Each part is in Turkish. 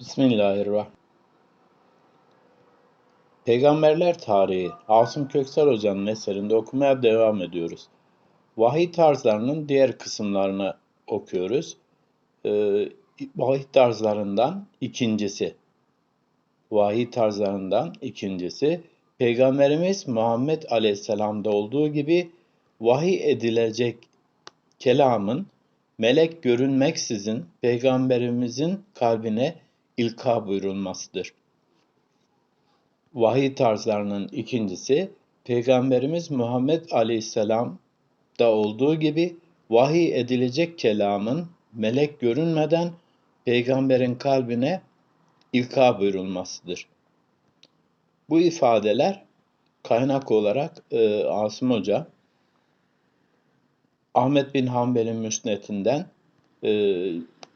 Bismillahirrahmanirrahim. Peygamberler Tarihi Asım Köksal Hoca'nın eserinde okumaya devam ediyoruz. Vahiy tarzlarının diğer kısımlarını okuyoruz. Ee, vahiy tarzlarından ikincisi. Vahiy tarzlarından ikincisi. Peygamberimiz Muhammed Aleyhisselam'da olduğu gibi vahiy edilecek kelamın melek görünmeksizin peygamberimizin kalbine ilka buyurulmasıdır. Vahiy tarzlarının ikincisi, Peygamberimiz Muhammed Aleyhisselam'da olduğu gibi vahiy edilecek kelamın melek görünmeden peygamberin kalbine ilka buyurulmasıdır. Bu ifadeler kaynak olarak e, Asım Hoca, Ahmet bin Hanbel'in müsnetinden e,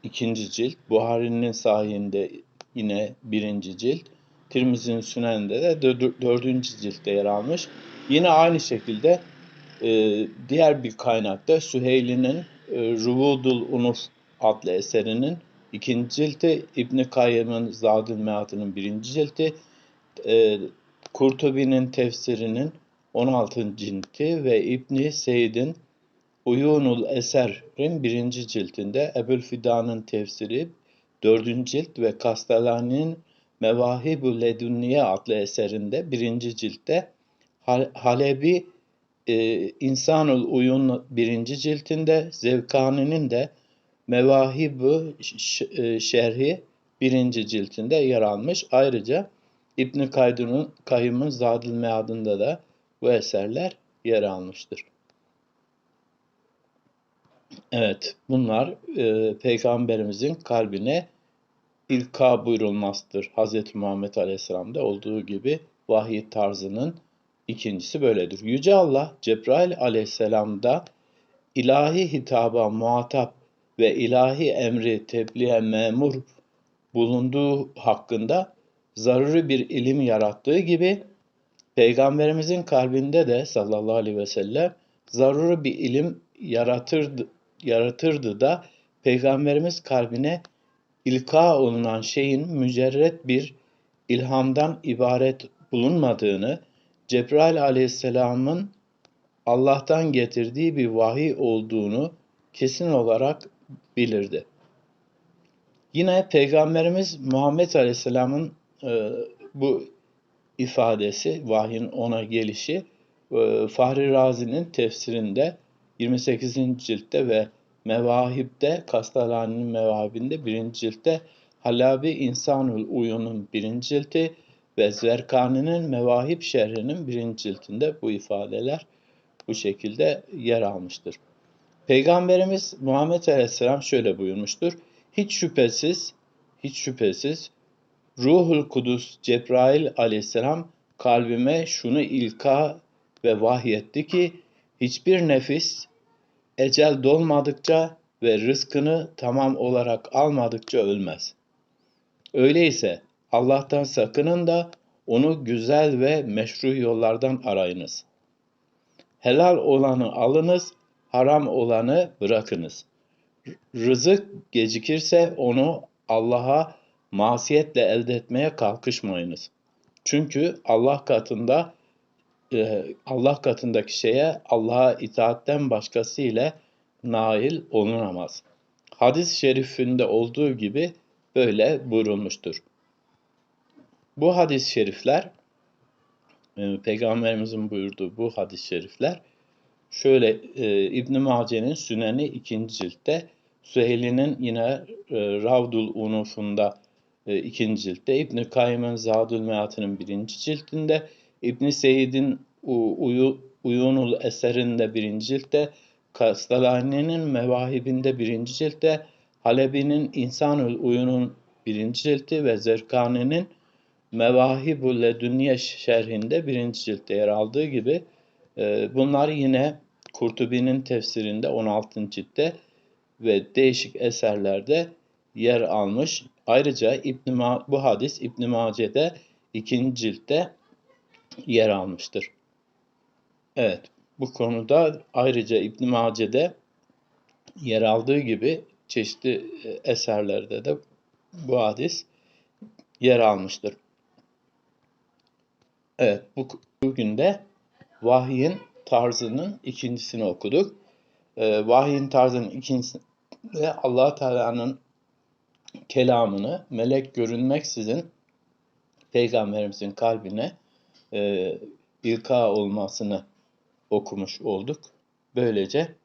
ikinci cilt, Buhari'nin sahihinde yine birinci cilt, Tirmizi'nin süneninde de dördüncü ciltte yer almış. Yine aynı şekilde e, diğer bir kaynakta Süheyli'nin e, Ruvudul Unuf adlı eserinin ikinci cilti, İbn Kayyım'ın Zadül Mead'ının birinci cilti, e, Kurtubi'nin tefsirinin 16. cilti ve İbn Seyd'in Uyunul Eser'in birinci ciltinde Ebu'l-Fida'nın tefsiri dördüncü cilt ve Kastalani'nin Mevahib-ü Ledunniye adlı eserinde birinci ciltte Halebi e, İnsanul Uyun birinci ciltinde Zevkani'nin de Mevahib-ü e, Şerhi birinci ciltinde yer almış. Ayrıca İbn Kayyım'ın Zadül Mead'ında da bu eserler yer almıştır. Evet, bunlar e, Peygamberimizin kalbine ilka buyurulmasıdır. Hz. Muhammed Aleyhisselam'da olduğu gibi vahiy tarzının ikincisi böyledir. Yüce Allah Cebrail Aleyhisselam'da ilahi hitaba muhatap ve ilahi emri tebliğe memur bulunduğu hakkında zaruri bir ilim yarattığı gibi Peygamberimizin kalbinde de sallallahu aleyhi ve sellem zaruri bir ilim yaratırdı, yaratırdı da Peygamberimiz kalbine ilka olunan şeyin mücerret bir ilhamdan ibaret bulunmadığını, Cebrail aleyhisselamın Allah'tan getirdiği bir vahiy olduğunu kesin olarak bilirdi. Yine Peygamberimiz Muhammed Aleyhisselam'ın e, bu ifadesi, vahyin ona gelişi e, Fahri Razi'nin tefsirinde 28. ciltte ve Mevahib'de, Kastalani'nin Mevahib'inde 1. ciltte, Halabi İnsanul Uyun'un 1. cilti ve Zerkani'nin Mevahib şerhinin 1. ciltinde bu ifadeler bu şekilde yer almıştır. Peygamberimiz Muhammed Aleyhisselam şöyle buyurmuştur. Hiç şüphesiz, hiç şüphesiz Ruhul Kudüs Cebrail Aleyhisselam kalbime şunu ilka ve vahyetti ki hiçbir nefis ecel dolmadıkça ve rızkını tamam olarak almadıkça ölmez. Öyleyse Allah'tan sakının da onu güzel ve meşru yollardan arayınız. Helal olanı alınız, haram olanı bırakınız. Rızık gecikirse onu Allah'a masiyetle elde etmeye kalkışmayınız. Çünkü Allah katında e, Allah katındaki şeye Allah'a itaatten başkası ile nail olunamaz. Hadis-i şerifinde olduğu gibi böyle buyurulmuştur. Bu hadis-i şerifler, e, Peygamberimizin buyurduğu bu hadis-i şerifler, şöyle e, İbn-i Mace'nin Süneni 2. ciltte, Süheyli'nin yine e, Ravdul Unuf'unda e, 2. ciltte, İbn-i Kayyım'ın Zadül Meat'ının 1. ciltinde, İbn Seyyid'in Uyu, Uyunul eserinde 1. ciltte, Kastalani'nin Mevahibinde 1. ciltte, Halebi'nin İnsanül Uyun'un 1. cilti ve Zerkani'nin Mevahibul Ledünniye şerhinde 1. ciltte yer aldığı gibi e, bunlar yine Kurtubi'nin tefsirinde 16. ciltte ve değişik eserlerde yer almış. Ayrıca İbn bu hadis İbn Mace'de 2. ciltte yer almıştır. Evet, bu konuda ayrıca İbn Mace'de yer aldığı gibi çeşitli e, eserlerde de bu hadis yer almıştır. Evet, bu, bugün de vahyin tarzının ikincisini okuduk. Ee, vahyin tarzının ikincisinde allah Teala'nın kelamını melek görünmeksizin Peygamberimizin kalbine e, ilka olmasını okumuş olduk. Böylece